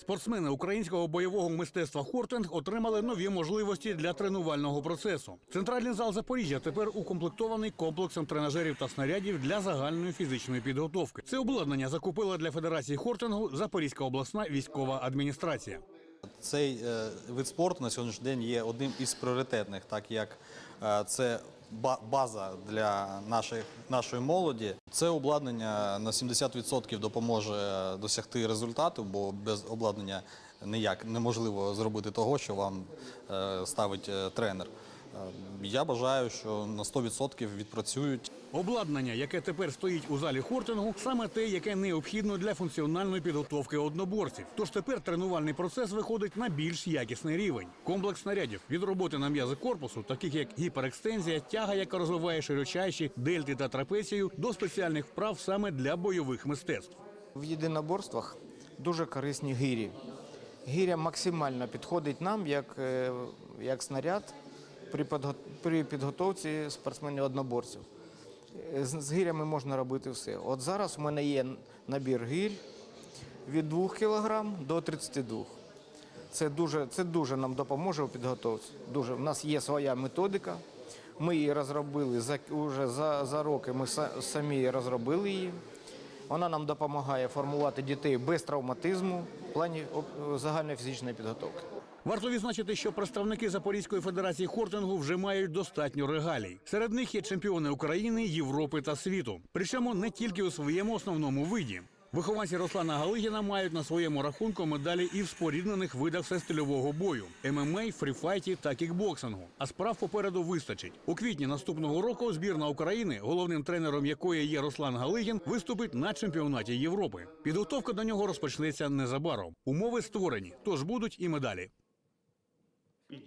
Спортсмени українського бойового мистецтва Хортинг отримали нові можливості для тренувального процесу. Центральний зал Запоріжжя тепер укомплектований комплексом тренажерів та снарядів для загальної фізичної підготовки. Це обладнання закупила для Федерації Хортингу Запорізька обласна військова адміністрація. Цей е, вид спорту на сьогоднішній день є одним із пріоритетних, так як е, це база для нашої, нашої молоді. Це обладнання на 70% допоможе досягти результату, бо без обладнання ніяк неможливо зробити того, що вам е, ставить е, тренер. Е, Я бажаю, що на 100% відпрацюють Обладнання, яке тепер стоїть у залі Хортингу, саме те, яке необхідно для функціональної підготовки одноборців. Тож тепер тренувальний процес виходить на більш якісний рівень. Комплекс снарядів від роботи на м'язи корпусу, таких як гіперекстензія, тяга, яка розвиває широчайші, дельти та трапецію, до спеціальних вправ саме для бойових мистецтв. В єдиноборствах дуже корисні гирі. Гиря максимально підходить нам як, е, як снаряд при, підготовці спортсменів-одноборців. Е, З, гирями можна робити все. От зараз у мене є набір гирь від 2 кг до 32 це дуже, це дуже нам допоможе у підготовці. Дуже. У нас є своя методика. Ми її розробили за, уже за, за роки. Ми самі розробили її. Вона нам допомагає формувати дітей без травматизму в плані загальної фізичної підготовки. Варто відзначити, що представники Запорізької федерації хортингу вже мають достатньо регалій. Серед них є чемпіони України, Європи та світу. Причому не тільки у своєму основному виді. Вихованці Руслана Галигіна мають на своєму рахунку медалі і в споріднених видах всестильового бою ММА, фріфайті та кікбоксингу. А справ попереду вистачить. У квітні наступного року збірна України, головним тренером якої є Руслан Галигін, виступить на чемпіонаті Європи. Підготовка до нього розпочнеться незабаром. Умови створені, тож будуть і медалі. Ідіть.